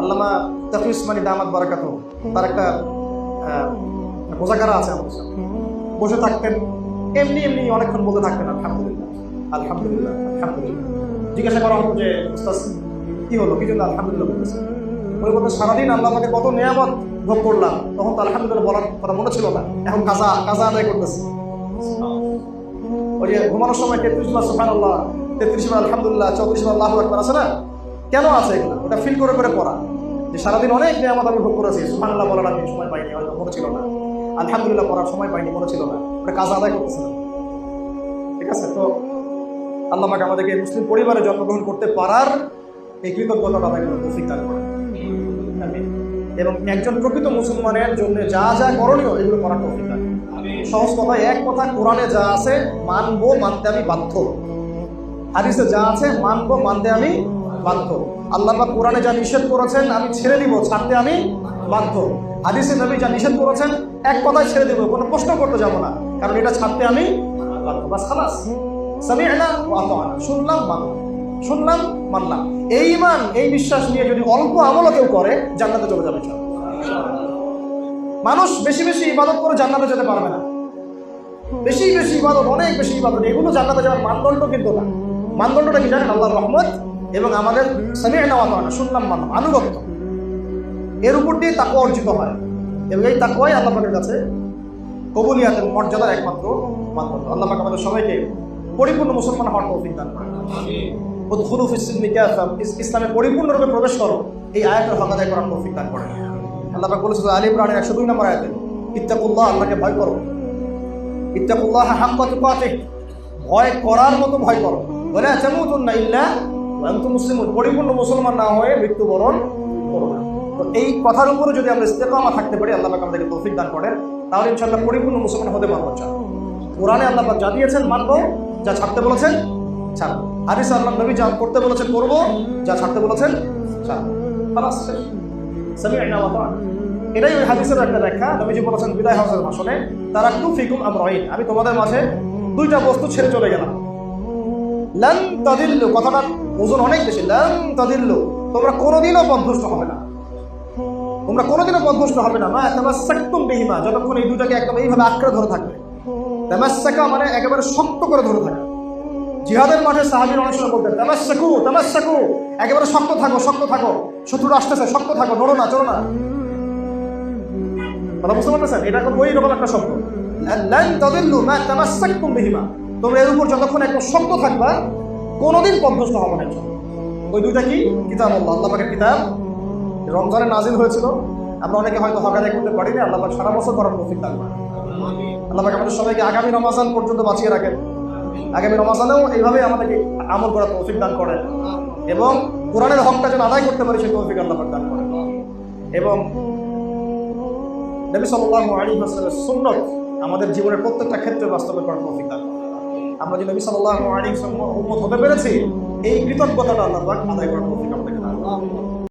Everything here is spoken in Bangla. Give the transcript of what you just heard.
আল্লামা তাফি উসমানী দামাত বারাকাত তার একটা মোজাকারা আছে বসে থাকতেন, এমনি এমনি অনেকক্ষণ বলতে থাকতেন, আলহামদুলিল্লাহ। আলহামদুলিল্লাহ আলহামদুলিল্লাহ। জিজ্ঞাসা করা হতো যে কি হলো? কি জন্য আলহামদুলিল্লাহ বলতেছে বলতে সারাদিন আল্লাহ আমাকে কত নিয়ামত ভোগ করলাম। তখন তো আলহামদুলিল্লাহ বলার কথা মনে ছিল না। এখন কাজা কাজা আদায় করতেছে। ওই যে ঘুমানোর সময় তেত্রিশ বার সুফান আল্লাহ তেত্রিশ বার আলহামদুলিল্লাহ, চৌত্রিশ বার আল্লাহ একবার আছে না? কেন আছে এগুলো? ওটা ফিল করে করে পড়া। যে সারাদিন অনেক নিয়ামত আমি ভোগ করেছি। সুফানাল্লাহ বলার আমি সময় পাইনি হয়তো মনে ছিল না। আলহামদুলিল্লাহ পড়ার সময় পাইনি মনে ছিল না। ওটা কাজ আদায় করতেছিলাম ঠিক আছে তো আল্লাহ পাক আমাদেরকে মুসলিম পরিবারে জন্মগ্রহণ করতে পারার এই কৃতজ্ঞতা আদায় করে তৌফিক দান করে এবং একজন প্রকৃত মুসলমানের জন্য যা যা করণীয় এগুলো করার তৌফিক দান। সহজ কথা এক কথা কোরআনে যা আছে মানবো মানতে আমি বাধ্য। হাদিসে যা আছে মানবো মানতে আমি বাধ্য। আল্লাহ পাক কোরআনে যা নিষেধ করেছেন, আমি ছেড়ে দিব, ছাড়তে আমি বাধ্য। হাদিসে নবী যা নিষেধ করেছেন, এক কথায় ছেড়ে দেবো, কোনো প্রশ্ন করতে যাব না, কারণ এটা ছাড়তে আমি শুনলাম, মানলাম। শুনলাম, মানলাম। এই ইমান এই বিশ্বাস নিয়ে যদি অল্প আমলও কেউ করে, জান্নাতে চলে যাবে মানুষ বেশি বেশি ইবাদত করে জান্নাতে যেতে পারবে না। বেশি বেশি ইবাদত, অনেক বেশি ইবাদত, এগুলো জান্নাতে যাওয়ার মানদণ্ড কিন্তু না। মানদণ্ডটা কি জানেন? আল্লাহর রহমত এবং আমাদের সামিয়া নেওয়া না শুনলাম মানলাম আনুগত্য। এর উপর দিয়ে তাকুয়া অর্জিত হয়। এবং এই তাকুয়াই আল্লাহ পাকের কাছে কবুলিয়াতের মর্যাদার একমাত্র মানদণ্ড। আল্লাহ পাক আমাদের সবাইকে পরিপূর্ণ মুসলমান হওয়ার তৌফিক দান করেন। ইস- ইসলামে পরিপূর্ণরূপে প্রবেশ করো। এই আয়াতের হক করার তৌফিক দান করেন। আল্লাহ পাক বলেছে আলী ইমরানের একশো দুই নম্বর আয়াতে ইত্তাকুল্লাহ আল্লাহকে ভয় করো। ইত্তাকুল্লাহ হাক্কা তুকাতিহ ভয় করার মতো ভয় করো। বলে তামুতুন্না ইল্লা মুসলিমুন পরিপূর্ণ মুসলমান না হয়ে মৃত্যুবরণ না। তো এই কথার উপরে যদি আমরা ইস্তেকামা থাকতে পারি, আল্লাহ পাক আমাদেরকে তৌফিক দান করেন। তাহলে ইনশাআল্লাহ পরিপূর্ণ মুসলমান হতে পারব চান কোরআনে আল্লাহ পাক যা দিয়েছেন মানবো, যা ছাড়তে বলেছেন ছাড়বো হাদিস আল্লাহ নবী যা করতে বলেছেন করব, যা ছাড়তে বলেছেন। এটাই ওই হাদিসের একটা ব্যাখ্যা। নবীজি বলেছেন, বিদায় হজের ভাষণে তারা টু ফিকুম আমরাইন। আমি তোমাদের মাঝে দুইটা বস্তু ছেড়ে চলে গেলাম। লান তাদিল্লু। কথাটার ওজন অনেক বেশি। লান তাদিল্লু। তোমরা কোনোদিনও পথভ্রষ্ট হবে না। তোমরা কোনোদিনও পথভ্রষ্ট হবে না। মা তামাসাক্তুম বিহিমা। যতক্ষণ এই দুটাকে একদম এইভাবে আঁকড়ে ধরে থাকবে। তামাসাকা মানে একেবারে শক্ত করে ধরে থাকা। জিহাদের মাঠে সাহাবীর অনেক সময় বলতেন, তামাসাকু তামাসাকু। একেবারে শক্ত থাকো শক্ত থাকো। শত্রুরা আসতেছে, শক্ত থাকো, নড়ো না চলো না। কথা বুঝতে পারতেছেন? এটা ওই রকম একটা শব্দ। লান তাদিল্লু মা তামাসাক্তুম বিহিমা। তোমরা এর উপর যতক্ষণ একদম শক্ত থাকবা, কোনোদিন পথভ্রষ্ট হবে না। ওই দুইটা কি? কিতাব আল্লাহ আল্লাহ পাকের কিতাব। রমজানে নাজিল হয়েছিল। আমরা অনেকে হয়তো হকারে করতে পারি না আল্লাহ সারা বছর করার তৌফিক দান করেন। আল্লাহ পাক আমাদের সবাইকে আগামী রমাজান পর্যন্ত বাঁচিয়ে রাখেন। আগামী রমাজানেও এইভাবে আমাদেরকে আমল করার তৌফিক দান করেন। এবং কোরআনের হকটা যেন আদায় করতে পারি, সেই তৌফিক আল্লাহ পাক দান করেন। এবং নবী সাল্লাল্লাহু আলাইহি ওয়াসাল্লামের সুন্নাত আমাদের জীবনের প্রত্যেকটা ক্ষেত্রে বাস্তবে করার তৌফিক দান। আমরা যে নবী আলাইহি ওয়াসাল্লাম উম্মত হতে পেরেছি, এই কৃতজ্ঞতাটা আল্লাহ আদায় করার তৌফিক আমাদেরকে।